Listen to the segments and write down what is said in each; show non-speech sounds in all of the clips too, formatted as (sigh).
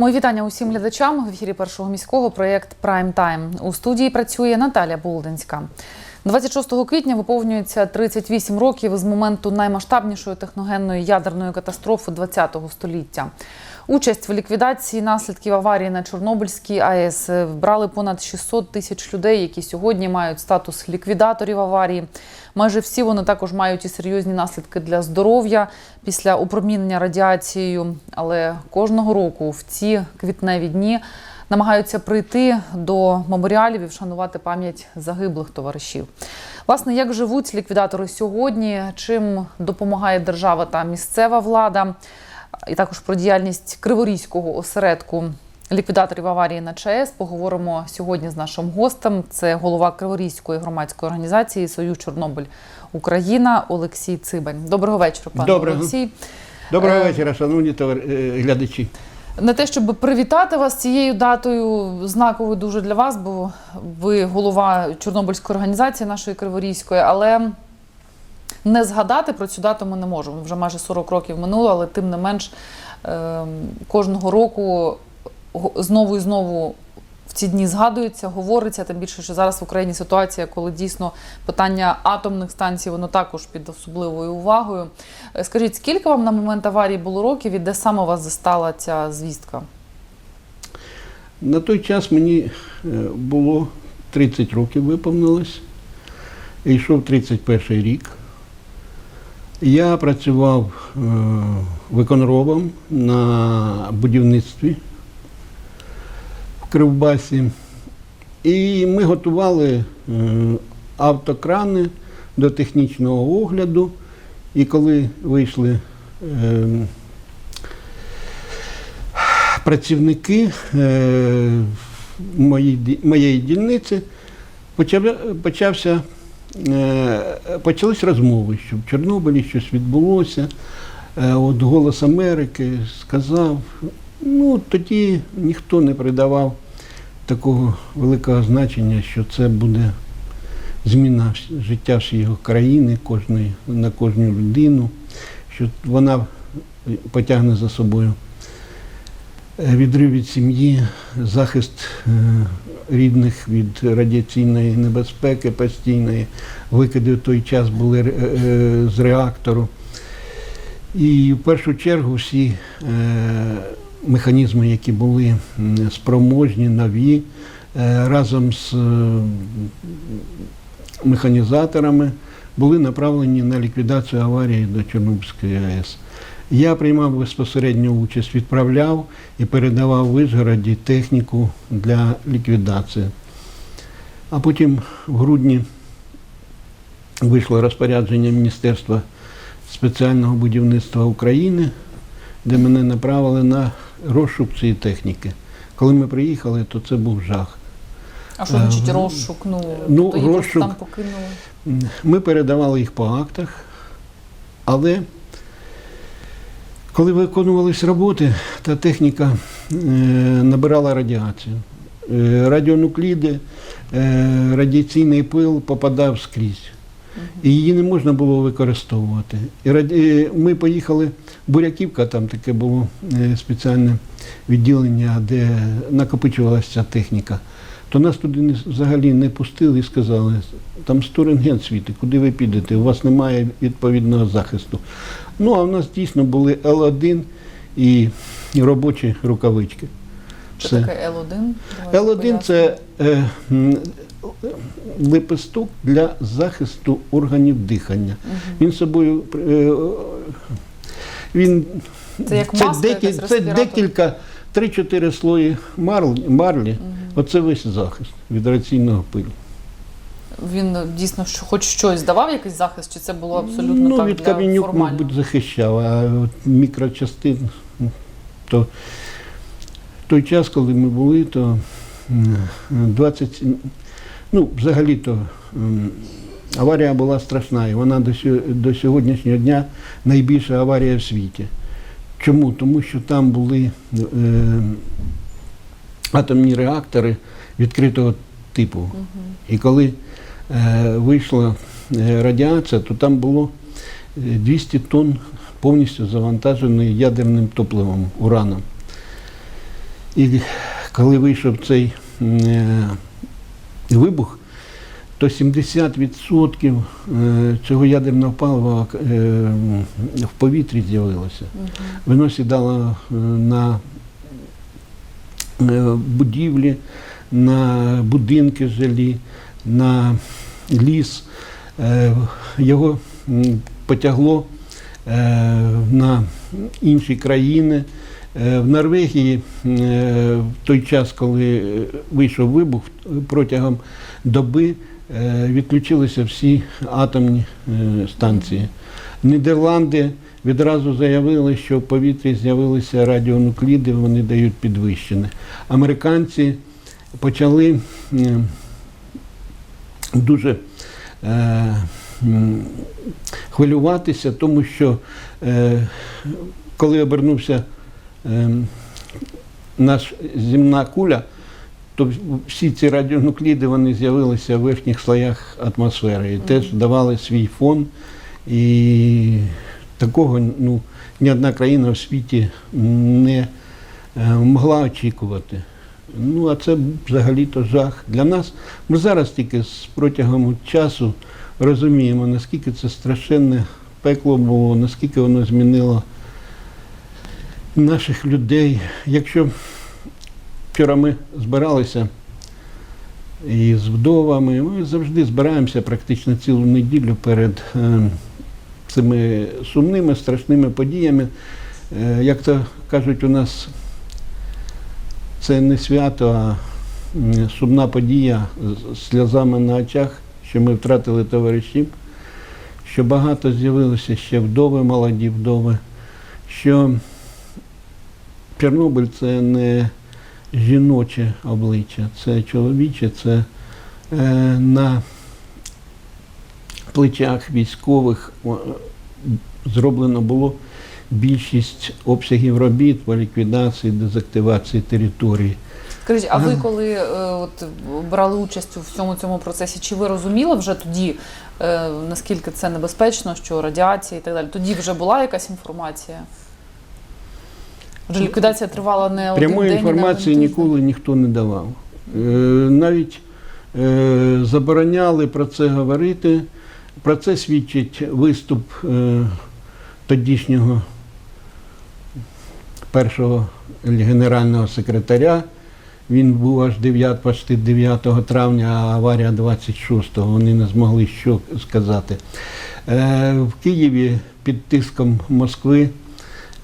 Мої вітання усім глядачам в ефірі першого міського проєкт Прайм Тайм. У студії працює Наталя Болдинська. 26 квітня виповнюється 38 років з моменту наймасштабнішої техногенної ядерної катастрофи ХХ століття. Участь в ліквідації наслідків аварії на Чорнобильській АЕС брали понад 600 тисяч людей, які сьогодні мають статус ліквідаторів аварії. Майже всі вони також мають і серйозні наслідки для здоров'я після опромінення радіацією. Але кожного року в ці квітневі дні намагаються прийти до меморіалів і вшанувати пам'ять загиблих товаришів. Власне, як живуть ліквідатори сьогодні, чим допомагає держава та місцева влада, і також про діяльність Криворізького осередку ліквідаторів аварії на ЧАЕС поговоримо сьогодні з нашим гостем. Це голова Криворізької громадської організації Союз Чорнобиль Україна Олексій Цибань. Доброго вечора, пане Доброго. Олексій. Доброго Е, вечора, шановні товар... е, глядачі. Не те, щоб привітати вас цією датою, знаковою дуже для вас, бо ви голова Чорнобильської організації нашої Криворізької, але не згадати про цю дату ми не можемо. Вже майже 40 років минуло, але тим не менш ем, кожного року знову і знову в ці дні згадується, говориться, тим більше, що зараз в Україні ситуація, коли дійсно питання атомних станцій воно також під особливою увагою. Е, Скажіть, скільки вам на момент аварії було років і де саме вас застала ця звістка? На той час мені е, було 30 років виповнилось. І йшов 31 рік. Я працював е, виконробом на будівництві в Кривбасі. І ми готували е, автокрани до технічного огляду. І коли вийшли е, працівники моєї, ді- моєї дільниці, почав, почався, почались розмови, що в Чорнобилі щось відбулося. Е, От Голос Америки сказав. Ну, тоді ніхто не придавав такого великого значення, що це буде зміна життя всієї країни, кожної, на кожну людину, що вона потягне за собою е, відрив від сім'ї, захист е, рідних від радіаційної небезпеки постійної. Викиди в той час були е, з реактору. І в першу чергу всі е, механізми, які були спроможні, нові, е, разом з е, механізаторами, були направлені на ліквідацію аварії до Чорнобильської АЕС. Я приймав безпосередню участь, відправляв і передавав в Вишгороді техніку для ліквідації. А потім в грудні вийшло розпорядження Міністерства спеціального будівництва України, де мене направили на розшук цієї техніки. Коли ми приїхали, то це був жах. А що значить Е, розшук? Ну, ну, тобто розшук. там покинули. Ми передавали їх по актах, але коли виконувались роботи, та техніка е, набирала радіацію. Е, радіонукліди, е, радіаційний пил попадав скрізь. І її не можна було використовувати. І раді... Ми поїхали, Буряківка, там таке було спеціальне відділення, де накопичувалася ця техніка. То нас туди взагалі не пустили і сказали, там 100 рентген світить, куди ви підете, у вас немає відповідного захисту. Ну, а в нас дійсно були Л1 і робочі рукавички. Що Все. таке Л1? Давайте Л1 це е, м, лепесток для захисту органів дихання. Він собою е, він Це як маска, декі- якась це респіратор? декілька 3-4 слої марлі, марлі. Оце весь захист від радіаційного пилу. Він дійсно хоч щось давав якийсь захист, чи це було абсолютно ну, так від для камінюк, формально? мабуть, захищав, а от мікрочастин, ну, то той час, коли ми були, то м, 20, ну, взагалі-то аварія була страшна, і вона до, до сьогоднішнього дня найбільша аварія в світі. Чому? Тому що там були е, атомні реактори відкритого типу. І коли е, вийшла е, радіація, то там було е, 200 тонн повністю завантаженої ядерним топливом, ураном. І коли вийшов цей е, вибух, то 70% е, цього ядерного палива е, в повітрі з'явилося. Воно сідало е, на е, будівлі, на будинки жилі, на ліс. Е, Його потягло е, на інші країни. Е, В Норвегії в той час, коли вийшов вибух, протягом доби відключилися всі атомні станції. Нідерланди відразу заявили, що в повітрі з'явилися радіонукліди, вони дають підвищене. Американці почали е, дуже е, хвилюватися, тому що е, коли обернувся наш земна куля, то всі ці радіонукліди вони з'явилися в верхніх слоях атмосфери і теж давали свій фон. І такого ну, ні одна країна в світі не могла очікувати. Ну, а це взагалі-то жах для нас. Ми зараз тільки з протягом часу розуміємо, наскільки це страшенне пекло було, наскільки воно змінило наших людей. Якщо вчора ми збиралися із вдовами, ми завжди збираємося практично цілу неділю перед е, цими сумними, страшними подіями. Е, як то кажуть, у нас це не свято, а сумна подія з сльозами на очах, що ми втратили товаришів, що багато з'явилося ще вдови, молоді вдови, що Чорнобиль це не жіноче обличчя, це чоловіче, це е, на плечах військових зроблено було більшість обсягів робіт по ліквідації, дезактивації території. Скажіть, а ви коли е, от брали участь у всьому цьому процесі, чи ви розуміли вже тоді, е, наскільки це небезпечно, що радіація і так далі? Тоді вже була якась інформація? Вже ліквідація тривала не один Прямої день, не інформації один ніколи ніхто не давав. Е, навіть забороняли про це говорити. Про це свідчить виступ тодішнього першого генерального секретаря. Він був аж 9, почти 9 травня, а аварія 26-го. Вони не змогли що сказати. Е, в Києві під тиском Москви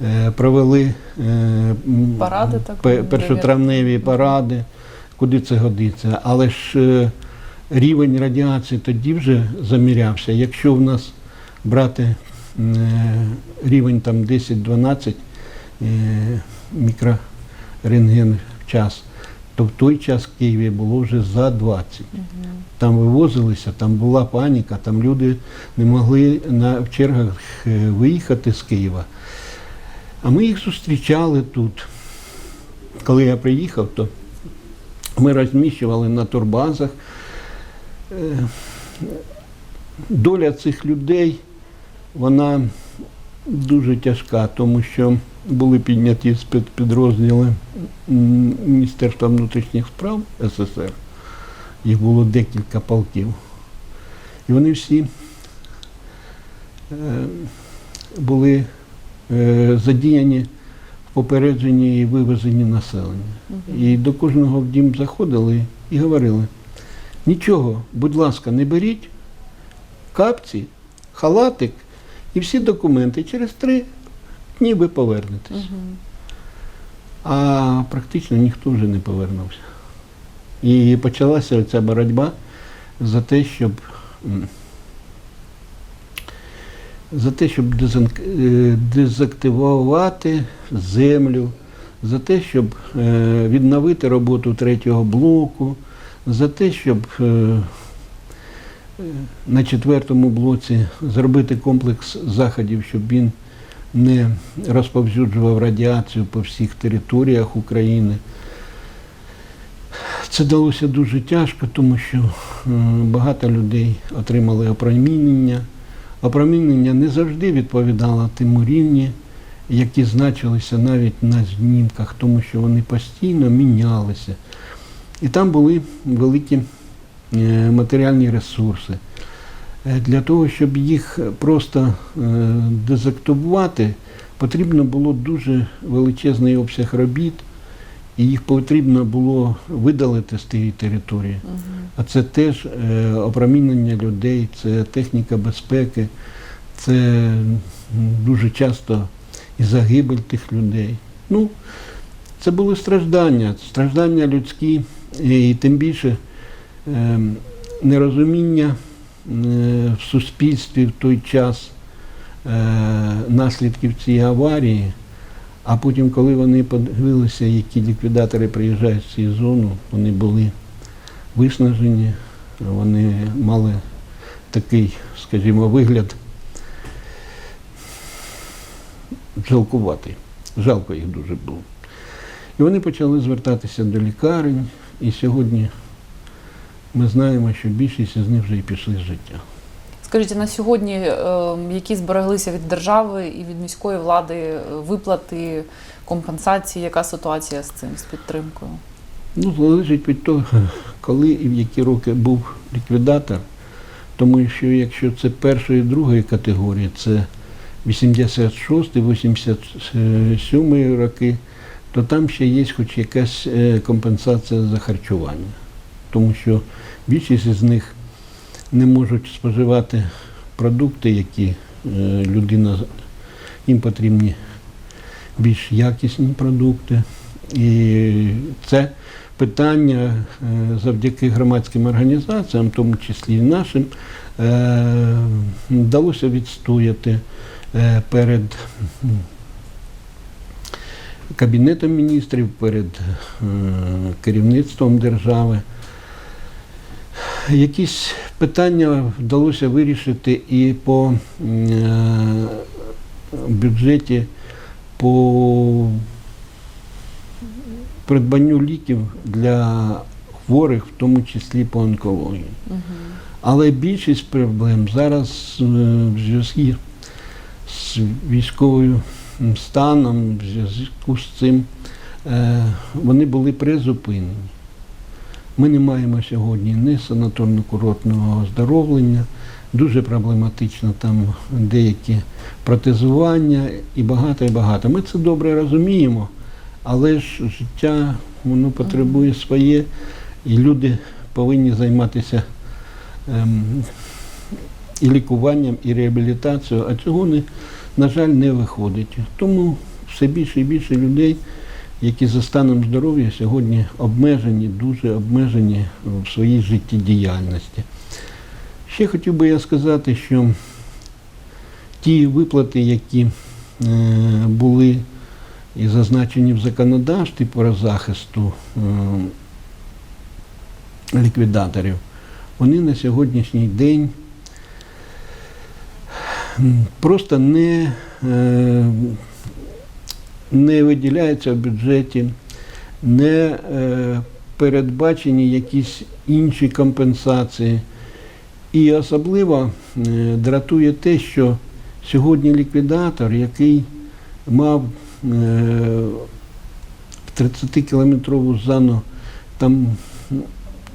е, провели е, Паради, так, першотравневі паради, куди це годиться. Але ж рівень радіації тоді вже замірявся. Якщо в нас брати рівень там 10-12 е, мікрорентген в час, то в той час в Києві було вже за 20. Там вивозилися, там була паніка, там люди не могли на, в чергах е, виїхати з Києва. А ми їх зустрічали тут. Коли я приїхав, то ми розміщували на турбазах. Е, Доля цих людей, вона дуже тяжка, тому що були підняті спецпідрозділи Міністерства внутрішніх справ СССР. Їх було декілька полків. І вони всі е, були е, задіяні в попередженні і вивезенні населення. І до кожного в дім заходили і говорили: нічого, будь ласка, не беріть капці, халатик і всі документи. Через три дні ви повернетесь. Мгм. А практично ніхто вже не повернувся. І почалася ця боротьба за те, щоб за те, щоб е, дезактивувати землю, за те, щоб е, відновити роботу третього блоку, за те, щоб е, на четвертому блоці зробити комплекс заходів, щоб він не розповсюджував радіацію по всіх територіях України. Це далося дуже тяжко, тому що е, багато людей отримали опромінення. Опромінення не завжди відповідало тому рівні, які значилися навіть на знімках, тому що вони постійно мінялися. І там були великі матеріальні ресурси. Е, Для того, щоб їх просто е, дезактивувати, потрібно було дуже величезний обсяг робіт, і їх потрібно було видалити з тієї території. А це теж е, опромінення людей, це техніка безпеки, це дуже часто і загибель тих людей. Ну, це були страждання, страждання людські, і тим більше е, нерозуміння е, в суспільстві в той час е, наслідків цієї аварії. А потім, коли вони подивилися, які ліквідатори приїжджають в цю зону, вони були виснажені, вони мали такий, скажімо, вигляд жалкуватий. Жалко їх дуже було. І вони почали звертатися до лікарень, і сьогодні ми знаємо, що більшість з них вже і пішли з життя. Скажіть, на сьогодні е, які збереглися від держави і від міської влади е, виплати, компенсації? Яка ситуація з цим, з підтримкою? Ну, залежить від того, (laughs) коли і в які роки був ліквідатор. Тому що якщо це першої і другої категорії, це 86-87 роки, то там ще є хоч якась е, компенсація за харчування. Тому що більшість з них не можуть споживати продукти, які е, людина їм потрібні більш якісні продукти. І це питання е, завдяки громадським організаціям, в тому числі і нашим, е, вдалося відстояти перед Кабінетом міністрів, перед керівництвом держави. Якісь питання вдалося вирішити і по е, бюджеті, по придбанню ліків для хворих, в тому числі по онкології. Угу. Але більшість проблем зараз е, в зв'язку з військовим станом, в зв'язку з цим, е, вони були призупинені. Ми не маємо сьогодні ні санаторно-курортного оздоровлення, дуже проблематично там деякі протезування і багато і багато. Ми це добре розуміємо, але ж життя воно потребує своє, і люди повинні займатися ем, і лікуванням, і реабілітацією, а цього, не, на жаль, не виходить. Тому все більше і більше людей, які за станом здоров'я сьогодні обмежені, дуже обмежені в своїй життєдіяльності. Ще хотів би я сказати, що ті виплати, які е, були і зазначені в законодавстві про захисту е, ліквідаторів, вони на сьогоднішній день просто не, е, не виділяються в бюджеті, не е, передбачені якісь інші компенсації. І особливо е, дратує те, що сьогодні ліквідатор, який мав е, в 30-кілометрову зону там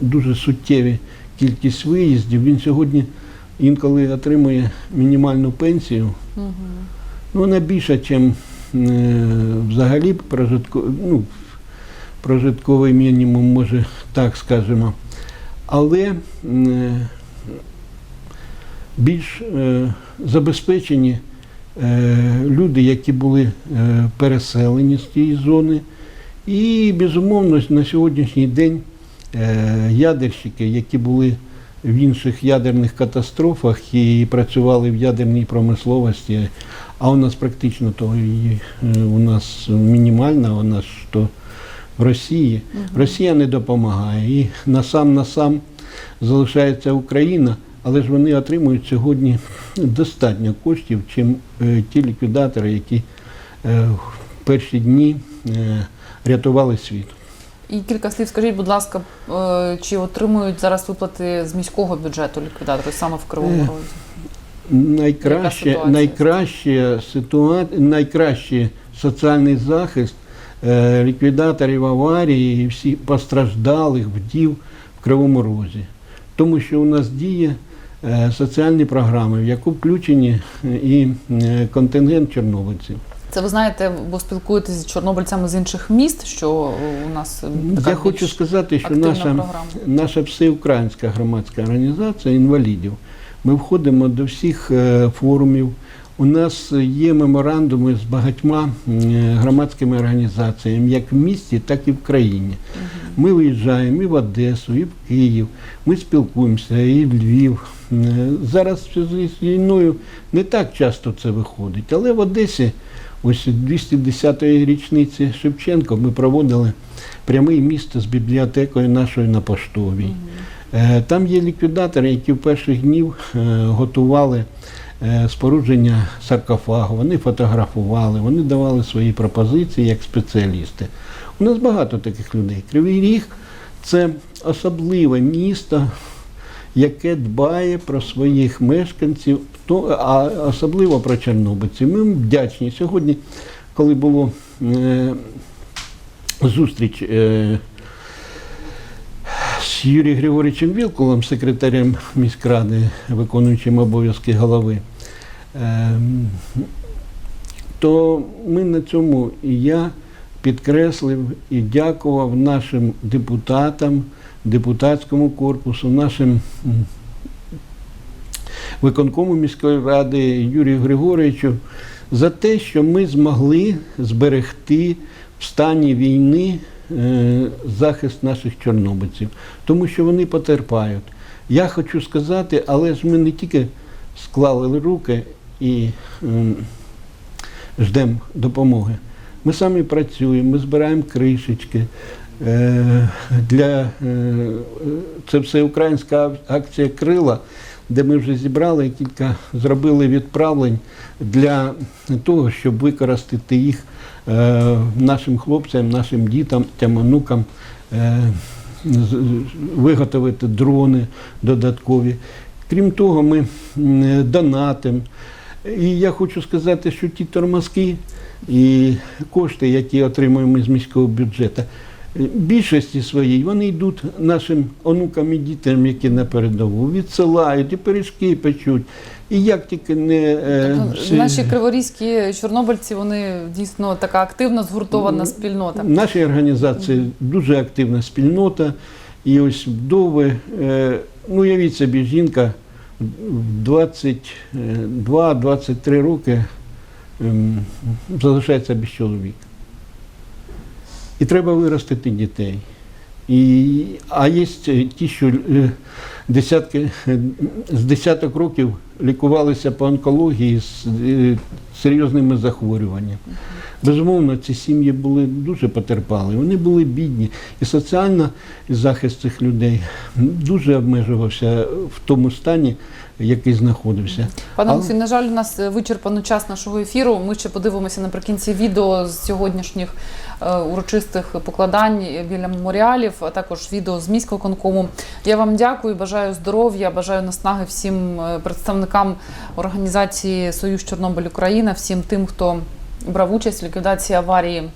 дуже суттєві кількість виїздів, він сьогодні інколи отримує мінімальну пенсію. Угу. Ну, вона більша, ніж взагалі прожитко, ну, прожитковий мінімум, може так скажемо. Але е, більш е, забезпечені е, люди, які були е, переселені з тієї зони. І, безумовно, на сьогоднішній день е, ядерщики, які були в інших ядерних катастрофах і працювали в ядерній промисловості, а у нас практично то і, е, у нас мінімальна, у нас то в Росії. Росія не допомагає. І насам насам залишається Україна, але ж вони отримують сьогодні достатньо коштів, чим е, ті ліквідатори, які е, в перші дні е, рятували світ. І кілька слів, скажіть, будь ласка, е, чи отримують зараз виплати з міського бюджету ліквідатори саме в Кривому Розі? Найкраще, найкраще ситуа... найкраще соціальний захист е, ліквідаторів аварії і всіх постраждалих вдів в Кривому Розі. Тому що у нас діє е, соціальні програми, в яку включені е, і е, контингент чорнобильців. Це ви знаєте, бо спілкуєтесь з чорнобильцями з інших міст, що у нас е, така Я хочу сказати, що наша, наша всеукраїнська громадська організація інвалідів. Ми входимо до всіх е, форумів. У нас є меморандуми з багатьма е, громадськими організаціями, як в місті, так і в країні. Ми виїжджаємо і в Одесу, і в Київ. Ми спілкуємося, і в Львів. Е, Зараз з війною не так часто це виходить, але в Одесі, ось 210-ї річниці Шевченко, ми проводили прямий міст з бібліотекою нашою на поштовій. Е, Там є ліквідатори, які в перших днів е, готували е, спорудження саркофагу, вони фотографували, вони давали свої пропозиції як спеціалісти. У нас багато таких людей. Кривий Ріг це особливе місто, яке дбає про своїх мешканців, а особливо про чорнобильців. Ми їм вдячні. Сьогодні, коли було зустріч з Юрієм Григоричем Вілкулом, секретарем міськради, виконуючим обов'язки голови, ем, то ми на цьому і я підкреслив і дякував нашим депутатам, депутатському корпусу, нашим виконкому міської ради Юрію Григоровичу за те, що ми змогли зберегти в стані війни захист наших чорнобильців, тому що вони потерпають. Я хочу сказати, але ж ми не тільки склали руки і ем, ждемо допомоги. Ми самі працюємо, ми збираємо кришечки. Е, Для, е, це всеукраїнська акція Крила, де ми вже зібрали кілька, зробили відправлень для того, щоб використати їх е, нашим хлопцям, нашим дітям, тям, онукам, е, виготовити дрони додаткові. Крім того, ми донатим. І я хочу сказати, що ті тормозки і кошти, які отримуємо з міського бюджету, е, більшості своїй вони йдуть нашим онукам і дітям, які на передову, відсилають і пиріжки печуть. І як тільки не е, Тобто наші криворізькі чорнобильці, вони дійсно така активна, згуртована спільнота. В нашій організації дуже активна спільнота. І ось вдови, е, ну явіть собі, жінка в 22-23 роки ем, залишається без чоловіка. І треба виростити дітей. І, а є ті, що е, десятки, з десяток років лікувалися по онкології з е, серйозними захворюваннями. Безумовно, ці сім'ї були дуже потерпали, вони були бідні. І соціальний захист цих людей дуже обмежувався в тому стані, який знаходився. Пане Але- на жаль, у нас е, вичерпано час нашого ефіру. Ми ще подивимося наприкінці відео з сьогоднішніх е, урочистих покладань біля меморіалів, а також відео з міського конкому. Я вам дякую, бажаю здоров'я, бажаю наснаги всім е, представникам організації Союз Чорнобиль Україна, всім тим, хто брав участь в ліквідації аварії,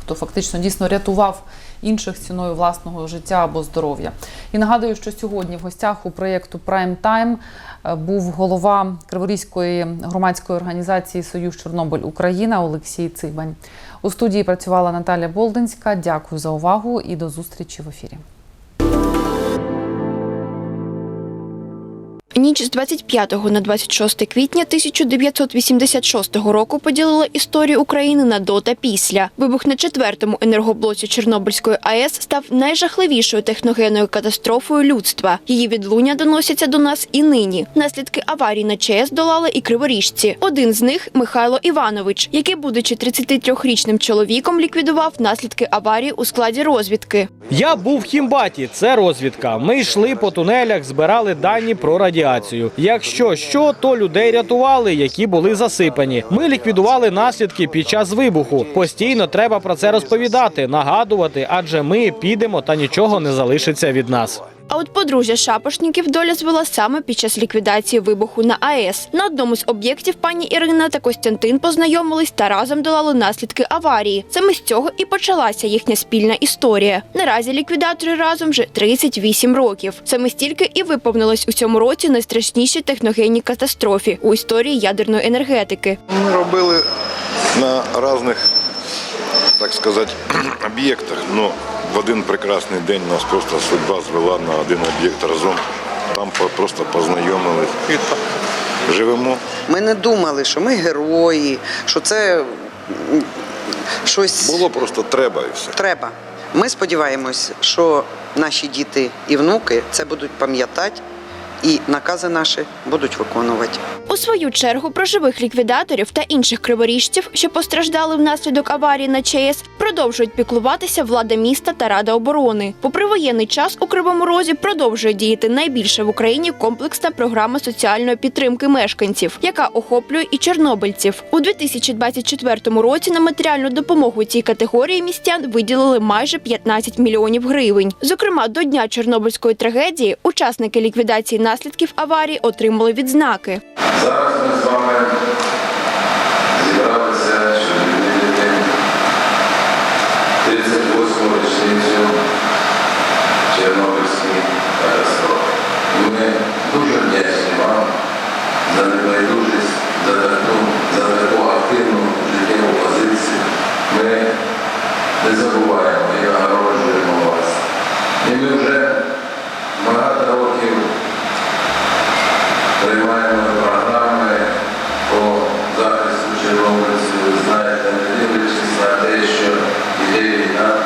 хто фактично дійсно рятував інших ціною власного життя або здоров'я. І нагадую, що сьогодні в гостях у проєкту Prime Time е, був голова Криворізької громадської організації Союз Чорнобиль Україна Олексій Цибань. У студії працювала Наталя Болдинська. Дякую за увагу і до зустрічі в ефірі. Ніч з 25 на 26 квітня 1986 року поділила історію України на до та після. Вибух на четвертому енергоблоці Чорнобильської АЕС став найжахливішою техногенною катастрофою людства. Її відлуння доносяться до нас і нині. Наслідки аварії на ЧАЕС долали і криворіжці. Один з них Михайло Іванович, який, будучи 33-річним чоловіком, ліквідував наслідки аварії у складі розвідки. Я був в Хімбаті, це розвідка. Ми йшли по тунелях, збирали дані про радіацію. Якщо що, то людей рятували, які були засипані. Ми ліквідували наслідки під час вибуху. Постійно треба про це розповідати, нагадувати, адже ми підемо та нічого не залишиться від нас. А от подружжя шапошників доля звела саме під час ліквідації вибуху на АЕС. На одному з об'єктів пані Ірина та Костянтин познайомились та разом долали наслідки аварії. Саме з цього і почалася їхня спільна історія. Наразі ліквідатори разом вже 38 років. Саме стільки і виповнилось у цьому році найстрашнішій техногенній катастрофі у історії ядерної енергетики. Ми робили на різних, так сказати, об'єктах. Ну, в один прекрасний день нас просто судьба звела на один об'єкт разом. Там просто познайомились. І так живемо. Ми не думали, що ми герої, що це щось Було просто треба і все. треба. Ми сподіваємось, що наші діти і внуки це будуть пам'ятати і накази наші будуть виконувати. У свою чергу про живих ліквідаторів та інших криворіжців, що постраждали внаслідок аварії на ЧАЕС, продовжують піклуватися влада міста та Рада оборони. Попри воєнний час у Кривому Розі продовжує діяти найбільша в Україні комплексна програма соціальної підтримки мешканців, яка охоплює і чорнобильців. У 2024 році на матеріальну допомогу цій категорії містян виділили майже 15 мільйонів гривень. Зокрема, до дня Чорнобильської трагедії учасники ліквідації наслідків аварії отримали відзнаки. Зараз ми з вами зібралися, щоб відмінити 38-му річницю Чорнобильської катастрофи. Ми дуже вдячні вам за небайдужість, за таку, за таку активну життєву позицію. Ми не забуваємо і нагороджуємо вас. І ми вже багато років приймаємо програми по захисту чорнобильців. Ви знаєте, не дивлячись на те, що йде війна.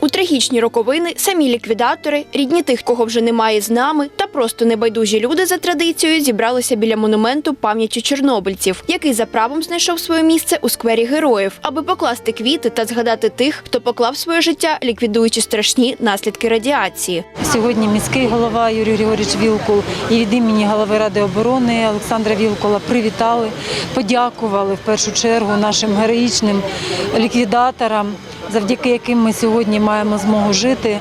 У трагічні роковини самі ліквідатори, рідні тих, кого вже немає з нами, та просто небайдужі люди за традицією зібралися біля монументу пам'яті чорнобильців, який за правом знайшов своє місце у сквері героїв, аби покласти квіти та згадати тих, хто поклав своє життя, ліквідуючи страшні наслідки радіації. Сьогодні міський голова Юрій Григорійович Вілкул і від імені голови Ради оборони Олександра Вілкула привітали, подякували в першу чергу нашим героїчним ліквідаторам, завдяки яким ми сьогодні маємо змогу жити,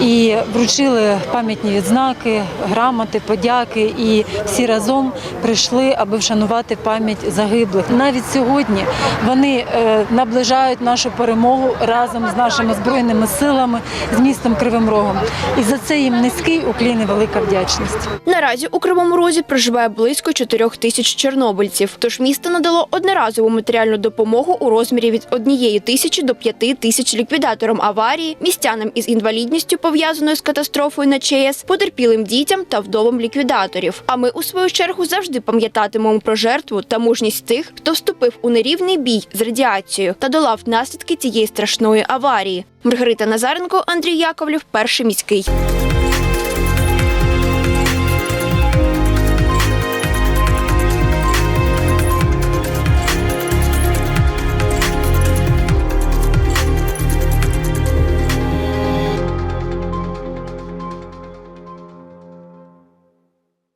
і вручили пам'ятні відзнаки, грамоти, подяки. І всі разом прийшли, аби вшанувати пам'ять загиблих. Навіть сьогодні вони е, наближають нашу перемогу разом з нашими збройними силами, з містом Кривим Рогом. І за це їм низький уклін і велика вдячність. Наразі у Кривому Розі проживає близько 4 тисяч чорнобильців. Тож місто надало одноразову матеріальну допомогу у розмірі від 1 тисячі до 5 тисяч ліквідаторам аварії, містянам із інвалідністю пов'язаною з катастрофою на ЧАЕС, потерпілим дітям та вдовам ліквідаторів. А ми у свою чергу завжди пам'ятатимемо про жертву та мужність тих, хто вступив у нерівний бій з радіацією та долав наслідки цієї страшної аварії. Маргарита Назаренко, Андрій Яковлів, перший міський.